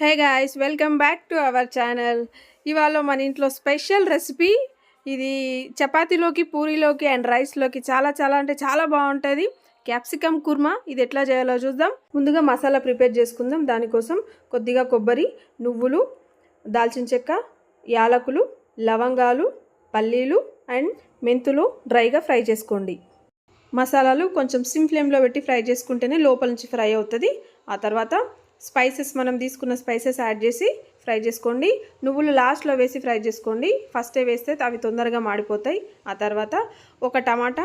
Hey guys welcome back to our channel. ఇవాళ మన ఇంట్లో స్పెషల్ రెసిపీ ఇది చపాతీలోకి పూరీలోకి అండ్ రైస్లోకి చాలా చాలా అంటే చాలా బాగుంటుంది. క్యాప్సికమ్ కుర్మా ఇది ఎట్లా చేయాలో చూద్దాం. ముందుగా మసాలా ప్రిపేర్ చేసుకుందాం. దానికోసం కొద్దిగా కొబ్బరి నువ్వులు దాల్చిన చెక్క యాలకులు లవంగాలు పల్లీలు అండ్ మెంతులు డ్రైగా ఫ్రై చేసుకోండి. మసాలాలు కొంచెం సిమ్ ఫ్లేమ్లో పెట్టి ఫ్రై చేసుకుంటేనే లోపల నుంచి ఫ్రై అవుతుంది. ఆ తర్వాత స్పైసెస్ మనం తీసుకున్న స్పైసెస్ యాడ్ చేసి ఫ్రై చేసుకోండి. నువ్వులు లాస్ట్లో వేసి ఫ్రై చేసుకోండి. ఫస్టే వేస్తే అవి తొందరగా మాడిపోతాయి. ఆ తర్వాత ఒక టమాటా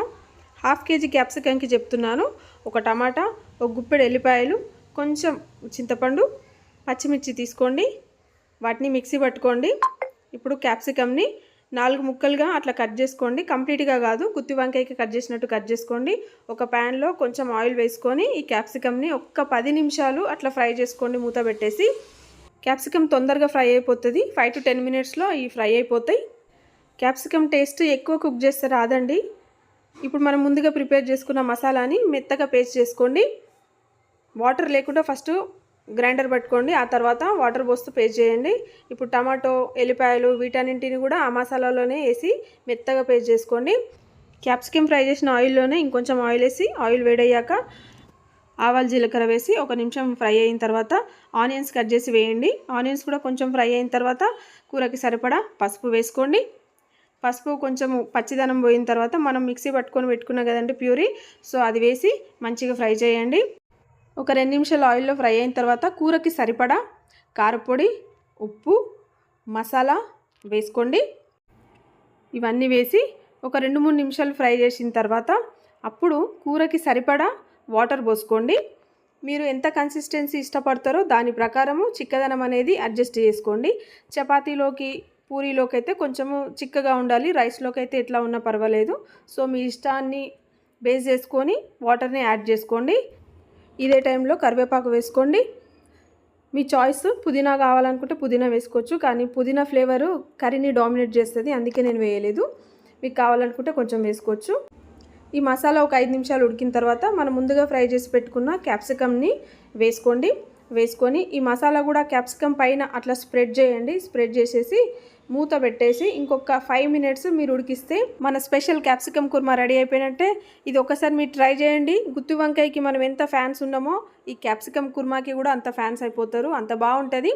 హాఫ్ కేజీ క్యాప్సికంకి చెప్తున్నాను. ఒక టమాటా ఒక గుప్పెడు ఎల్లిపాయలు కొంచెం చింతపండు పచ్చిమిర్చి తీసుకోండి. వాటిని మిక్సీ పట్టుకోండి. ఇప్పుడు క్యాప్సికమ్ని నాలుగు ముక్కలుగా అట్లా కట్ చేసుకోండి. కంప్లీట్గా కాదు గుత్తి వంకాయకి కట్ చేసినట్టు కట్ చేసుకోండి. ఒక ప్యాన్లో కొంచెం ఆయిల్ వేసుకొని ఈ క్యాప్సికమ్ని ఒక్క పది నిమిషాలు అట్లా ఫ్రై చేసుకోండి మూత పెట్టేసి. క్యాప్సికమ్ తొందరగా ఫ్రై అయిపోతుంది. ఫైవ్ టు టెన్ మినిట్స్లో ఈ ఫ్రై అయిపోతాయి. క్యాప్సికమ్ టేస్ట్ ఎక్కువ కుక్ చేస్తే రాదండి. ఇప్పుడు మనం ముందుగా ప్రిపేర్ చేసుకున్న మసాలాని మెత్తగా పేస్ట్ చేసుకోండి. వాటర్ లేకుండా ఫస్ట్ గ్రైండర్ పట్టుకోండి ఆ తర్వాత వాటర్ పోస్తూ పేస్ట్ చేయండి. ఇప్పుడు టమాటో ఎల్లిపాయలు వీటన్నింటిని కూడా ఆ మసాలాలోనే వేసి మెత్తగా పేస్ట్ చేసుకోండి. క్యాప్సికమ్ ఫ్రై చేసిన ఆయిల్లోనే ఇంకొంచెం ఆయిల్ వేసి ఆయిల్ వేడయ్యాక ఆవాలు జీలకర్ర వేసి ఒక నిమిషం ఫ్రై అయిన తర్వాత ఆనియన్స్ కట్ చేసి వేయండి. ఆనియన్స్ కూడా కొంచెం ఫ్రై అయిన తర్వాత కూరకి సరిపడా పసుపు వేసుకోండి. పసుపు కొంచెం పచ్చిదనం పోయిన తర్వాత మనం మిక్సీ పట్టుకొని పెట్టుకున్నాం కదండి ప్యూరీ సో అది వేసి మంచిగా ఫ్రై చేయండి. ఒక రెండు నిమిషాలు ఆయిల్లో ఫ్రై అయిన తర్వాత కూరకి సరిపడా కారపొడి ఉప్పు మసాలా వేసుకోండి. ఇవన్నీ వేసి ఒక రెండు మూడు నిమిషాలు ఫ్రై చేసిన తర్వాత అప్పుడు కూరకి సరిపడా వాటర్ పోసుకోండి. మీరు ఎంత కన్సిస్టెన్సీ ఇష్టపడతారో దాని ప్రకారము చిక్కదనం అనేది అడ్జస్ట్ చేసుకోండి. చపాతీలోకి పూరీలోకి అయితే కొంచెము చిక్కగా ఉండాలి రైస్లోకి అయితే ఎట్లా ఉన్నా పర్వాలేదు. సో మీ ఇష్టాన్ని బేస్ చేసుకొని వాటర్ని యాడ్ చేసుకోండి. ఇదే టైంలో కరివేపాకు వేసుకోండి. మీ చాయిస్ పుదీనా కావాలనుకుంటే పుదీనా వేసుకోవచ్చు. కానీ పుదీనా ఫ్లేవరు కర్రీని డామినేట్ చేస్తుంది. అందుకే నేను వేయలేదు. మీకు కావాలనుకుంటే కొంచెం వేసుకోవచ్చు. ఈ మసాలా ఒక ఐదు నిమిషాలు ఉడికిన తర్వాత మనం ముందుగా ఫ్రై చేసి పెట్టుకున్న క్యాప్సికమ్ని వేసుకోండి. వేసుకొని ఈ మసాలా కూడా క్యాప్సికమ్ పైన అట్లా స్ప్రెడ్ చేయండి. స్ప్రెడ్ చేసేసి మూత పెట్టేసి ఇంకొక ఫైవ్ మినిట్స్ మీరు ఉడికిస్తే మన స్పెషల్ క్యాప్సికమ్ కుర్మా రెడీ అయిపోయినట్టే. ఇది ఒకసారి మీరు ట్రై చేయండి. గుత్తి వంకాయకి మనం ఎంత ఫ్యాన్స్ ఉన్నామో ఈ క్యాప్సికమ్ కుర్మాకి కూడా అంత ఫ్యాన్స్ అయిపోతారు. అంత బాగుంటుంది.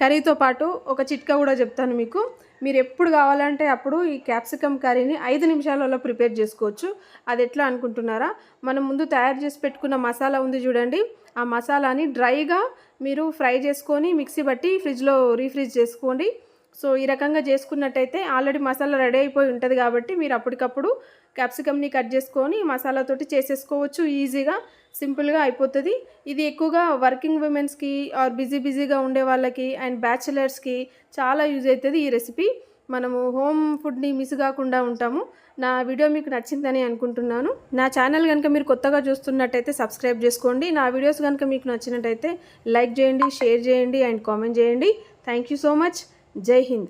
కర్రీతో పాటు ఒక చిట్కా కూడా చెప్తాను మీకు. మీరు ఎప్పుడు కావాలంటే అప్పుడు ఈ క్యాప్సికమ్ కర్రీని ఐదు నిమిషాలలో ప్రిపేర్ చేసుకోవచ్చు. అది ఎట్లా అనుకుంటున్నారా? మనం ముందు తయారు చేసి పెట్టుకున్న మసాలా ఉంది చూడండి. ఆ మసాలాని డ్రైగా మీరు ఫ్రై చేసుకొని మిక్సీ బట్టి ఫ్రిడ్జ్లో రీఫ్రిజ్ చేసుకోండి. సో ఈ రకంగా చేసుకున్నట్టయితే ఆల్రెడీ మసాలా రెడీ అయిపోయి ఉంటుంది కాబట్టి మీరు అప్పటికప్పుడు క్యాప్సికమ్ని కట్ చేసుకొని మసాలాతోటి చేసేసుకోవచ్చు ఈజీగా సింపుల్గా అయిపోతుంది. ఇది ఎక్కువగా వర్కింగ్ ఉమెన్స్కి ఆర్ బిజీ బిజీగా ఉండే వాళ్ళకి అండ్ బ్యాచిలర్స్కి చాలా యూజ్ అవుతుంది ఈ రెసిపీ. మనము హోమ్ ఫుడ్ని మిస్ కాకుండా ఉంటాము. నా వీడియో మీకు నచ్చిందని అనుకుంటున్నాను. నా ఛానల్ కనుక మీరు కొత్తగా చూస్తున్నట్టయితే సబ్స్క్రైబ్ చేసుకోండి. నా వీడియోస్ కనుక మీకు నచ్చినట్టయితే లైక్ చేయండి షేర్ చేయండి అండ్ కామెంట్ చేయండి. Thank you so much. जय हिंद।